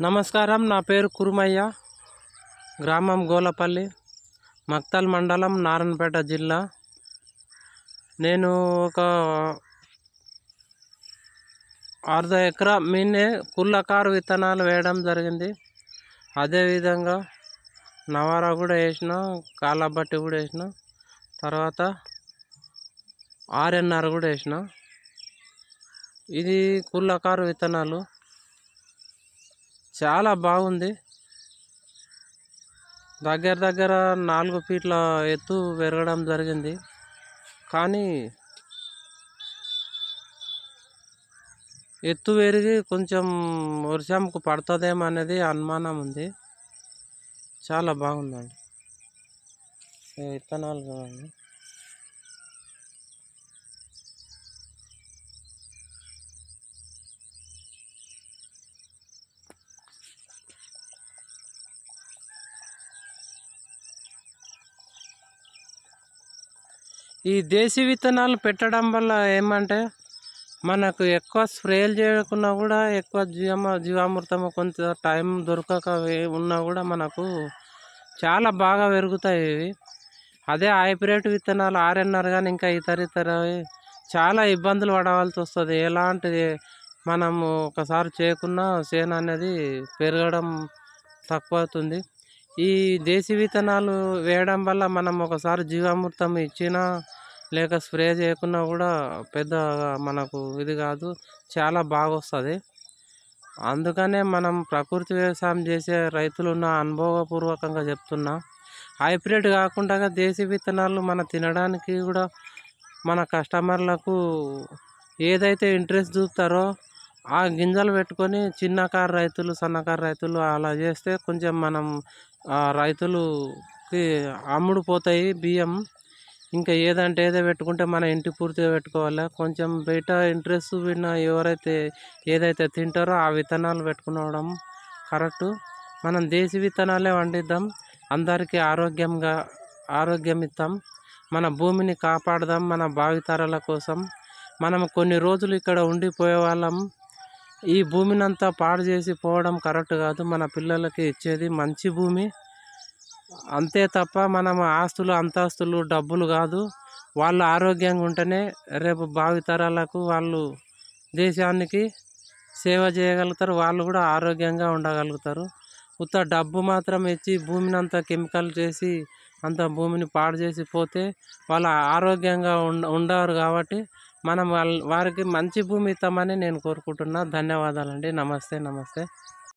నమస్కారం నా పేరు కురుమయ్య. గ్రామం గోలపల్లి మక్తల్ మండలం నారాయణపేట జిల్లా. నేను ఒక అర్ధ ఎకరా మీనే కుళ్ళకారు విత్తనాలు వేయడం జరిగింది. అదేవిధంగా నవారా కూడా వేసిన కాలాబట్టి కూడా వేసిన తర్వాత ఆర్ఎన్ఆర్ కూడా వేసిన. ఇది కుళ్ళకారు విత్తనాలు. చాలా బాగుంది. దగ్గర దగ్గర నాలుగు ఫీట్ల ఎత్తు పెరగడం జరిగింది. కానీ ఎత్తు పెరిగి కొంచెం వర్షంకు పడుతుందేమో అనేది అనుమానం ఉంది. చాలా బాగుందండి. విత్తనాలు చూడండి ఈ దేశీ విత్తనాలు పెట్టడం వల్ల ఏమంటే మనకు ఎక్కువ స్ప్రేలు చేయకుండా కూడా ఎక్కువ జీవమ జీవామృతం కొంత టైం దొరకక ఉన్నా కూడా మనకు చాలా బాగా పెరుగుతాయి ఇవి. అదే హైబ్రిడ్ విత్తనాలు ఆర్ఎన్ఆర్ కానీ ఇంకా ఇతర ఇతర చాలా ఇబ్బందులు పడవలసి వస్తుంది. ఎలాంటిది మనము ఒకసారి చేయకున్నా చేను అనేది పెరగడం తక్కువ అవుతుంది ఈ దేశీ విత్తనాలు వేయడం వల్ల మనం ఒకసారి జీవామృతం ఇచ్చినా లేక స్ప్రే చేయకున్నా కూడా పెద్దగా మనకు ఇది కాదు చాలా బాగా వస్తుంది అందుకనే మనం ప్రకృతి వ్యవసాయం చేసే రైతులు ఉన్న అనుభవపూర్వకంగా చెప్తున్నా హైబ్రిడ్ కాకుండా దేశీ విత్తనాలు మన తినడానికి కూడా మన కస్టమర్లకు ఏదైతే ఇంట్రెస్ట్ చూపుతారో ఆ గింజలు పెట్టుకొని చిన్నకారు రైతులు సన్నకారు రైతులు అలా చేస్తే కొంచెం మనం ఆ రైతులుకి అమ్ముడు పోతాయి బియ్యం. ఇంకా ఏదంటే ఏదో పెట్టుకుంటే మన ఇంటి పూర్తిగా పెట్టుకోవాలి. కొంచెం బయట ఇంట్రెస్ట్ విన్న ఎవరైతే ఏదైతే తింటారో ఆ విత్తనాలు పెట్టుకోవడం కరెక్టు మనం దేశీ విత్తనాలే వండిద్దాం అందరికీ ఆరోగ్యంగా ఆరోగ్యం ఇద్దాం మన భూమిని కాపాడదాం మన భావితరాల కోసం. మనం కొన్ని రోజులు ఇక్కడ ఉండిపోయే వాళ్ళం. ఈ భూమినంతా పాడు చేసి పోవడం కరెక్ట్ కాదు. మన పిల్లలకి ఇచ్చేది మంచి భూమి. అంతే తప్ప మనం ఆస్తులు అంతస్తులు డబ్బులు కాదు. వాళ్ళు ఆరోగ్యంగా ఉంటేనే రేపు భావితరాలకు వాళ్ళు దేశానికి సేవ చేయగలుగుతారు. వాళ్ళు కూడా ఆరోగ్యంగా ఉండగలుగుతారు. ఉత్త డబ్బు మాత్రం ఇచ్చి భూమిని అంతా కెమికల్ చేసి అంత భూమిని పాడు చేసి పోతే వాళ్ళు ఆరోగ్యంగా ఉండ ఉండరు కాబట్టి మనం వాళ్ళ వారికి మంచి భూమి ఇస్తామని నేను కోరుకుంటున్నా. ధన్యవాదాలండి. నమస్తే నమస్తే.